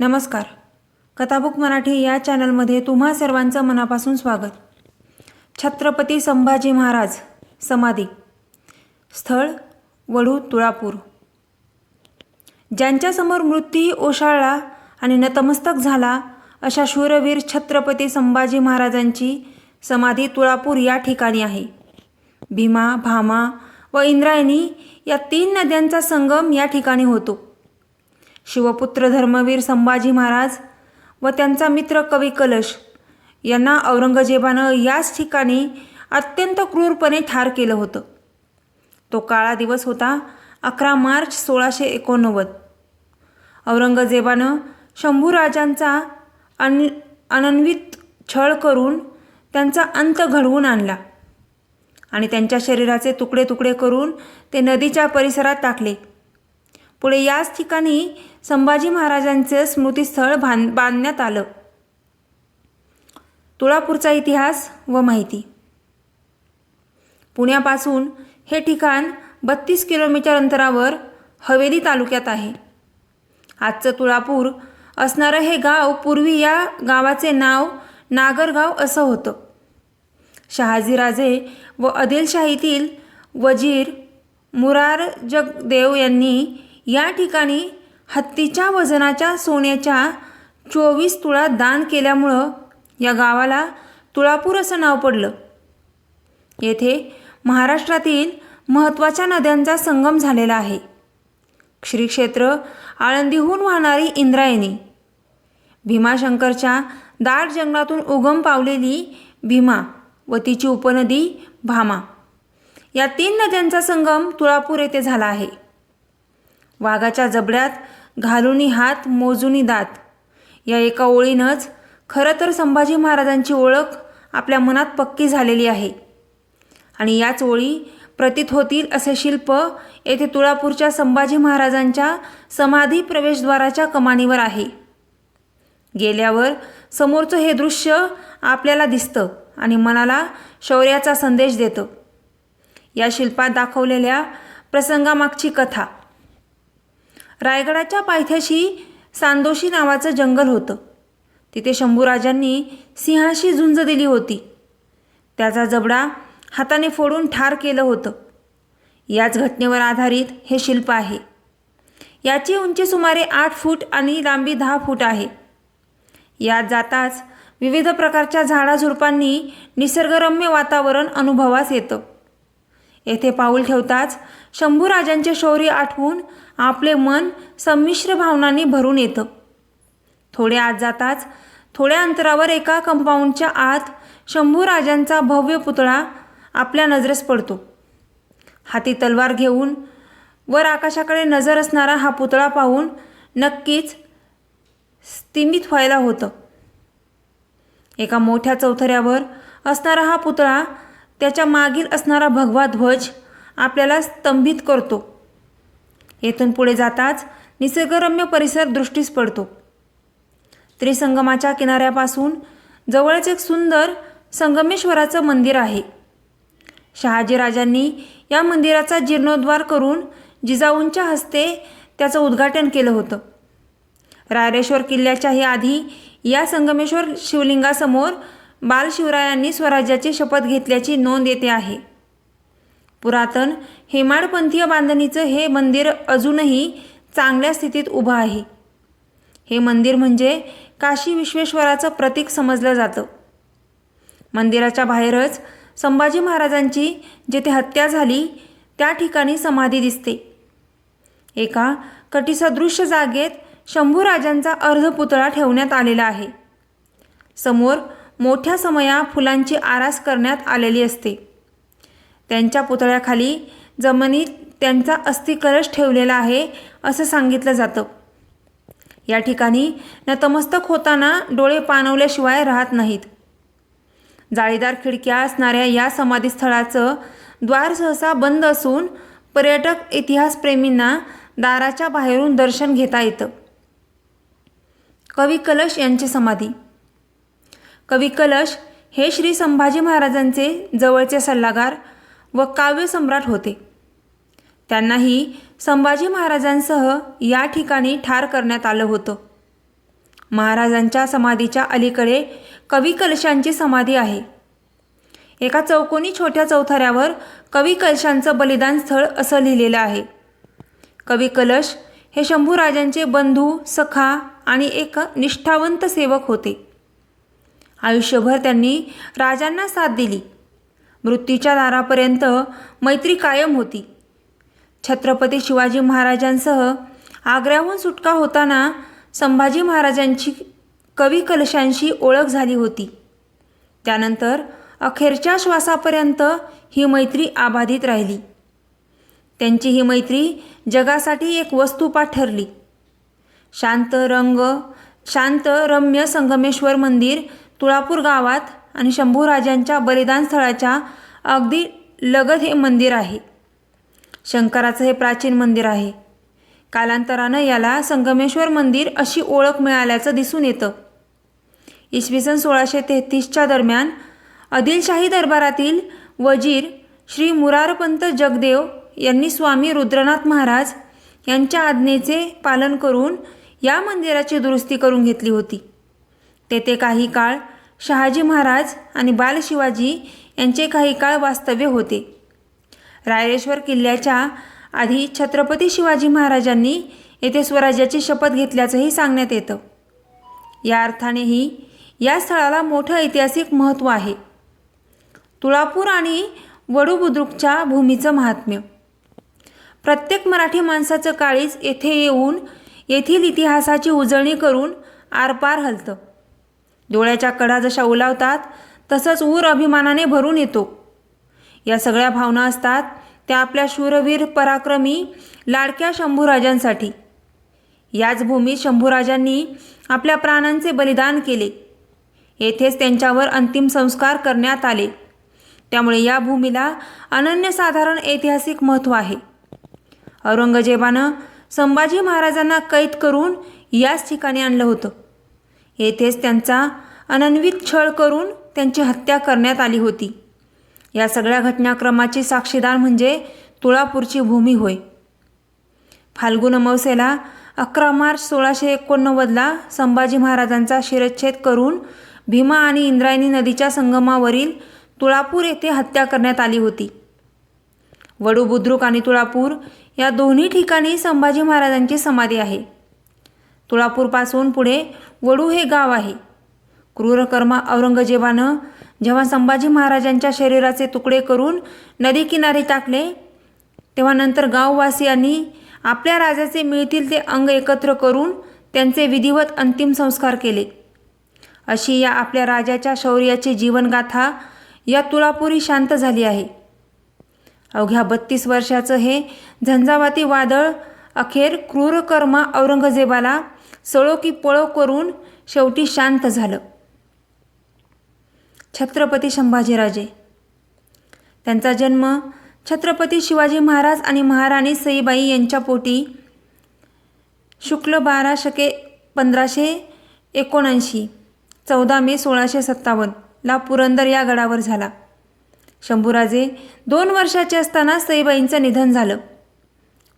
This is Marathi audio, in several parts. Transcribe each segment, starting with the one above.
नमस्कार. कथाबुक मराठी या चॅनलमध्ये तुम्हा सर्वांचं मनापासून स्वागत. छत्रपती संभाजी महाराज समाधी. स्थळ वडू तुळापूर. ज्यांच्यासमोर मृत्यूही ओशाळला आणि नतमस्तक झाला अशा शूरवीर छत्रपती संभाजी महाराजांची समाधी तुळापूर या ठिकाणी आहे. भीमा भामा व इंद्रायणी या तीन नद्यांचा संगम या ठिकाणी होतो. शिवपुत्र धर्मवीर संभाजी महाराज व त्यांचा मित्र कवी कलश यांना औरंगजेबानं याच ठिकाणी अत्यंत क्रूरपणे ठार केलं होतं. तो काळा दिवस होता अकरा मार्च सोळाशे एकोणनव्वद. औरंगजेबानं शंभूराजांचा अन अनन्वित छळ करून त्यांचा अंत घडवून आणला आणि त्यांच्या शरीराचे तुकडे तुकडे करून ते नदीच्या परिसरात टाकले. पुढे याच ठिकाणी संभाजी महाराजांचे स्मृतीस्थळ बांध बांधण्यात आलं. तुळापूरचा इतिहास व माहिती. पुण्यापासून हे ठिकाण बत्तीस किलोमीटर अंतरावर हवेली तालुक्यात आहे. आजचं तुळापूर असणारं हे गाव पूर्वी या गावाचे नाव नागरगाव असं होतं. शहाजीराजे व आदिलशाहीतील वजीर मुरार जगदेव यांनी या ठिकाणी हत्तीच्या वजनाच्या सोन्याच्या चोवीस तुळा दान केल्यामुळं या गावाला तुळापूर असं नाव पडलं. येथे महाराष्ट्रातील महत्त्वाच्या नद्यांचा संगम झालेला आहे. श्री क्षेत्र आळंदीहून वाहणारी इंद्रायणी. भीमाशंकरच्या दाट जंगलातून उगम पावलेली भीमा व तिची उपनदी भामा या तीन नद्यांचा संगम तुळापूर येथे झाला आहे. वाघाच्या जबड्यात घालुनी हात मोजुनी दात. या एका ओळीनंच खरं तर संभाजी महाराजांची ओळख आपल्या मनात पक्की झालेली आहे. आणि याच ओळी प्रतीत होतील असे शिल्प येथे तुळापूरच्या संभाजी महाराजांच्या समाधी प्रवेशद्वाराच्या कमानीवर आहे. गेल्यावर समोरचं हे दृश्य आपल्याला दिसतं आणि मनाला शौर्याचा संदेश देतं. या शिल्पात दाखवलेल्या प्रसंगामागची कथा. रायगडाच्या पायथ्याशी सांदोशी नावाचं जंगल होतं. तिथे शंभूराजांनी सिंहाशी झुंज दिली होती. त्याचा जबडा हाताने फोडून ठार केलं होतं. याच घटनेवर आधारित हे शिल्प आहे. याची उंची सुमारे आठ फूट आणि लांबी दहा फूट आहे. यात जाताच विविध प्रकारच्या झाडाझुडपांनी निसर्गरम्य वातावरण अनुभवास येतं. येथे पाऊल ठेवताच शंभूराजांचे शौर्य आठवून आपले मन संमिश्र भावनांनी भरून येतं. थोडे आत जाताच थोड्या अंतरावर एका कंपाऊंडच्या आत शंभूराजांचा भव्य पुतळा आपल्या नजरेस पडतो. हाती तलवार घेऊन वर आकाशाकडे नजर असणारा हा पुतळा पाहून नक्कीच स्तिमित व्हायला होतं. एका मोठ्या चौथऱ्यावर असणारा हा पुतळा त्याच्या मागील असणारा भगवा ध्वज आपल्याला स्तंभित करतो. येथून पुढे जाताच निसर्गरम्य परिसर दृष्टीस पडतो. त्रिसंगमाच्या किनाऱ्यापासून जवळच एक सुंदर संगमेश्वराचं मंदिर आहे. शहाजीराजांनी या मंदिराचा जीर्णोद्धार करून जिजाऊंच्या हस्ते त्याचं उद्घाटन केलं होतं. रायरेश्वर किल्ल्याच्याही आधी या संगमेश्वर शिवलिंगासमोर बालशिवरायांनी स्वराज्याची शपथ घेतल्याची नोंद येते आहे. पुरातन हेमाडपंथीय बांधणीचं हे मंदिर अजूनही चांगल्या स्थितीत उभं आहे. हे मंदिर म्हणजे काशी विश्वेश्वराचं प्रतीक समजलं जातं. मंदिराच्या बाहेरच संभाजी महाराजांची जेथे हत्या झाली त्या ठिकाणी समाधी दिसते. एका कटीसदृश्य जागेत शंभूराजांचा अर्धपुतळा ठेवण्यात आलेला आहे. समोर मोठ्या समया फुलांची आरास करण्यात आलेली असते. त्यांच्या पुतळ्याखाली जमिनीत त्यांचा अस्थिकलश ठेवलेला आहे असं सांगितलं जातं. या ठिकाणी नतमस्तक होताना डोळे पाणवल्याशिवाय राहत नाहीत. जाळीदार खिडक्या असणाऱ्या या समाधीस्थळाचं द्वार सहसा बंद असून पर्यटक इतिहासप्रेमींना दाराच्या बाहेरून दर्शन घेता येतं. कवी कलश यांची समाधी. कवी कलश हे श्री संभाजी महाराजांचे जवळचे सल्लागार व काव्यसम्राट होते. त्यांनाही संभाजी महाराजांसह या ठिकाणी ठार करण्यात आलं होतं. महाराजांच्या समाधीच्या अलीकडे कवी कलशांची समाधी आहे. एका चौकोनी छोट्या चौथऱ्यावर कवी कलशांचं बलिदान स्थळ असं लिहिलेलं आहे. कवी कलश हे शंभूराजांचे बंधू सखा आणि एक निष्ठावंत सेवक होते. आयुष्यभर त्यांनी राजांना साथ दिली. मृत्यूच्या दारापर्यंत मैत्री कायम होती. छत्रपती शिवाजी महाराजांसह आग्र्याहून सुटका होताना संभाजी महाराजांची कवी कलशांशी ओळख झाली होती. त्यानंतर अखेरच्या श्वासापर्यंत ही मैत्री आबाधित राहिली. त्यांची ही मैत्री जगासाठी एक वस्तुपाठ ठरली. शांत रंग शांत रम्य संगमेश्वर मंदिर तुळापूर गावात आणि शंभूराजांच्या बलिदान स्थळाच्या अगदी लगत हे मंदिर आहे. शंकराचं हे प्राचीन मंदिर आहे. कालांतरानं याला संगमेश्वर मंदिर अशी ओळख मिळाल्याचं दिसून येतं. इसवी सन सोळाशे तेहतीसच्या दरम्यान आदिलशाही दरबारातील वजीर श्री मुरारपंत जगदेव यांनी स्वामी रुद्रनाथ महाराज यांच्या आज्ञेचे पालन करून या मंदिराची दुरुस्ती करून घेतली होती. तेथे काही काळ शहाजी महाराज आणि बालशिवाजी यांचे काही काळ वास्तव्य होते. रायरेश्वर किल्ल्याच्या आधी छत्रपती शिवाजी महाराजांनी येथे स्वराज्याची शपथ घेतल्याचंही सांगण्यात येतं. या अर्थानेही या स्थळाला मोठं ऐतिहासिक महत्त्व आहे. तुळापूर आणि वडूबुद्रुकच्या भूमीचं महात्म्य. प्रत्येक मराठी माणसाचं काळीज येथे येऊन येथील इतिहासाची उजळणी करून आरपार हलतं. डोळ्याच्या कडा जशा ओलावतात तसंच ऊर अभिमानाने भरून येतो. या सगळ्या भावना असतात त्या आपल्या शूरवीर पराक्रमी लाडक्या शंभूराजांसाठी. याच भूमीत शंभूराजांनी आपल्या प्राणांचे बलिदान केले. येथेच त्यांच्यावर अंतिम संस्कार करण्यात आले. त्यामुळे या भूमीला अनन्यसाधारण ऐतिहासिक महत्त्व आहे. औरंगजेबानं संभाजी महाराजांना कैद करून याच ठिकाणी आणलं होतं. येथेच त्यांचा अनन्वित छळ करून त्यांची हत्या करण्यात आली होती. या सगळ्या घटनाक्रमाची साक्षीदार म्हणजे तुळापूरची भूमी होय. फाल्गुन अमावस्येला अकरा मार्च सोळाशे एकोणनव्वदला संभाजी महाराजांचा शिरच्छेद करून भीमा आणि इंद्रायणी नदीच्या संगमावरील तुळापूर येथे हत्या करण्यात आली होती. वडू बुद्रुक आणि तुळापूर या दोन्ही ठिकाणी संभाजी महाराजांची समाधी आहे. तुळापूरपासून पुढे वडू हे गाव आहे. क्रूरकर्मा औरंगजेबानं जेव्हा संभाजी महाराजांच्या शरीराचे तुकडे करून नदीकिनारी टाकले तेव्हा नंतर गाववासियांनी आपल्या राजाचे मिळतील ते अंग एकत्र करून त्यांचे विधिवत अंतिम संस्कार केले. अशी या आपल्या राजाच्या शौर्याची जीवनगाथा या तुळापुरी शांत झाली आहे. अवघ्या बत्तीस वर्षाचं हे झंझावाती वादळ अखेर क्रूरकर्मा औरंगजेबाला सळो की पळो करून शेवटी शांत झालं. छत्रपती संभाजीराजे. त्यांचा जन्म छत्रपती शिवाजी महाराज आणि महाराणी सईबाई यांच्या पोटी शुक्ल बारा शके पंधराशे एकोणऐंशी चौदा मे सोळाशे सत्तावन्नला पुरंदर या गडावर झाला. शंभूराजे दोन वर्षाचे असताना सईबाईंचं निधन झालं.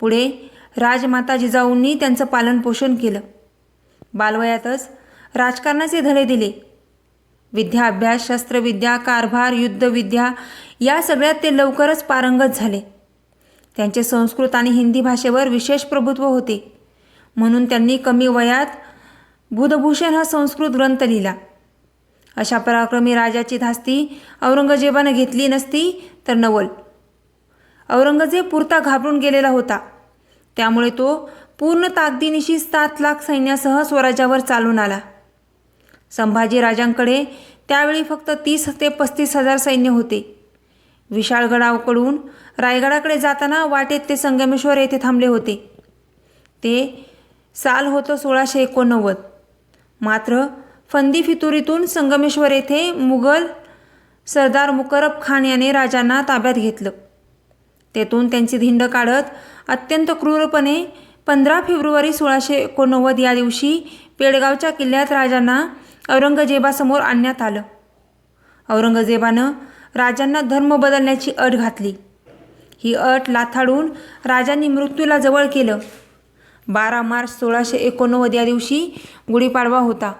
पुढे राजमाता जिजाऊंनी त्यांचं पालनपोषण केलं. बालवयातच राजकारणाचे धडे दिले. विद्या अभ्यास शस्त्रविद्या कारभार युद्धविद्या या सगळ्यात ते लवकरच पारंगत झाले. त्यांचे संस्कृत आणि हिंदी भाषेवर विशेष प्रभुत्व होते. म्हणून त्यांनी कमी वयात बुधभूषण हा संस्कृत ग्रंथ लिहिला. अशा पराक्रमी राजाची धास्ती औरंगजेबानं घेतली नसती तर नवल. औरंगजेब पुरता घाबरून गेलेला होता. त्यामुळे तो पूर्ण ताकदीनिशी सात लाख सैन्यासह स्वराज्यावर चालून आला. संभाजी राजांकडे त्यावेळी फक्त तीस ते पस्तीस हजार सैन्य होते. विशाळगडाकडून रायगडाकडे जाताना वाटेत ते संगमेश्वर येथे थांबले होते. ते साल होतं सोळाशे एकोणनव्वद. मात्र फंदी फितुरीतून संगमेश्वर येथे मुघल सरदार मुकरब खान याने राजांना ताब्यात घेतलं. तेथून त्यांची धिंड काढत अत्यंत क्रूरपणे पंधरा फेब्रुवारी सोळाशे एकोणनव्वद या दिवशी पेडगावच्या किल्ल्यात राजांना औरंगजेबासमोर आणण्यात आलं. औरंगजेबानं राजांना धर्म बदलण्याची अट घातली. ही अट लाथाडून राजांनी मृत्यूला जवळ केलं. बारा मार्च सोळाशे एकोणनव्वद या दिवशी गुढीपाडवा होता.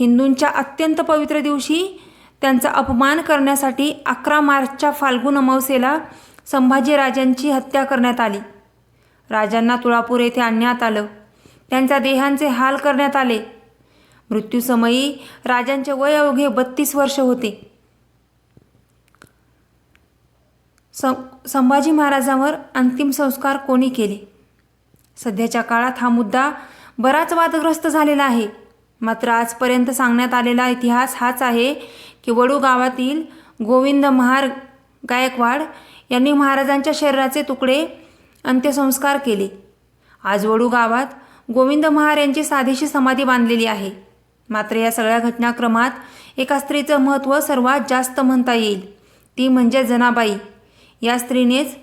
हिंदूंच्या अत्यंत पवित्र दिवशी त्यांचा अपमान करण्यासाठी अकरा मार्चच्या फाल्गुन अमावस्येला संभाजीराजांची हत्या करण्यात आली. राजांना तुळापूर येथे आणण्यात आलं. त्यांच्या देहांचे हाल करण्यात आले. मृत्यूसमयी राजांचे वय अवघे बत्तीस वर्ष होते. सं संभाजी महाराजांवर अंतिम संस्कार कोणी केले? सध्याच्या काळात हा मुद्दा बराच वादग्रस्त झालेला आहे. मात्र आजपर्यंत सांगण्यात आलेला इतिहास हाच आहे की वडू गावातील गोविंद महार गायकवाड यांनी महाराजांच्या शरीराचे तुकडे अंत्यसंस्कार केले. आजवडू गावात गोविंद महार यांची साधीशी समाधी बांधलेली आहे. मात्र या सगळ्या घटनाक्रमात एका स्त्रीचं महत्त्व सर्वात जास्त म्हणता येईल. ती म्हणजे जनाबाई. या स्त्रीनेच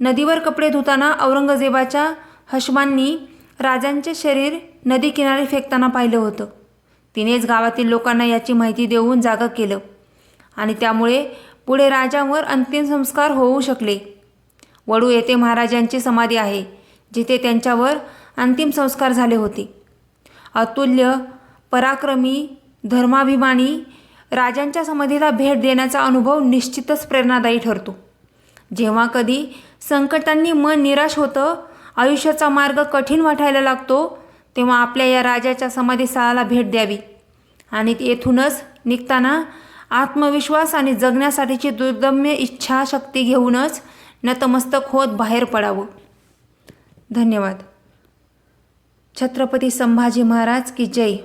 नदीवर कपडे धुताना औरंगजेबाच्या हशमांनी राजांचे शरीर नदी किनारी फेकताना पाहिलं होतं. तिनेच गावातील लोकांना याची माहिती देऊन जागं केलं आणि त्यामुळे पुढे राजांवर अंतिम संस्कार होऊ शकले. वडू येथे महाराजांची समाधी आहे जिथे त्यांच्यावर अंतिम संस्कार झाले होते. अतुल्य पराक्रमी धर्माभिमानी राजांच्या समाधीला भेट देण्याचा अनुभव निश्चितच प्रेरणादायी ठरतो. जेव्हा कधी संकटांनी मन निराश होतं आयुष्याचा मार्ग कठीण वाटायला लागतो तेव्हा आपल्या या राजाच्या समाधीस्थळाला भेट द्यावी. आणि येथूनच निघताना आत्मविश्वास आणि जगण्यासाठीची दुर्दम्य इच्छाशक्ती घेऊनच नतमस्तक होत बाहेर पडावं. धन्यवाद. छत्रपती संभाजी महाराज की जय.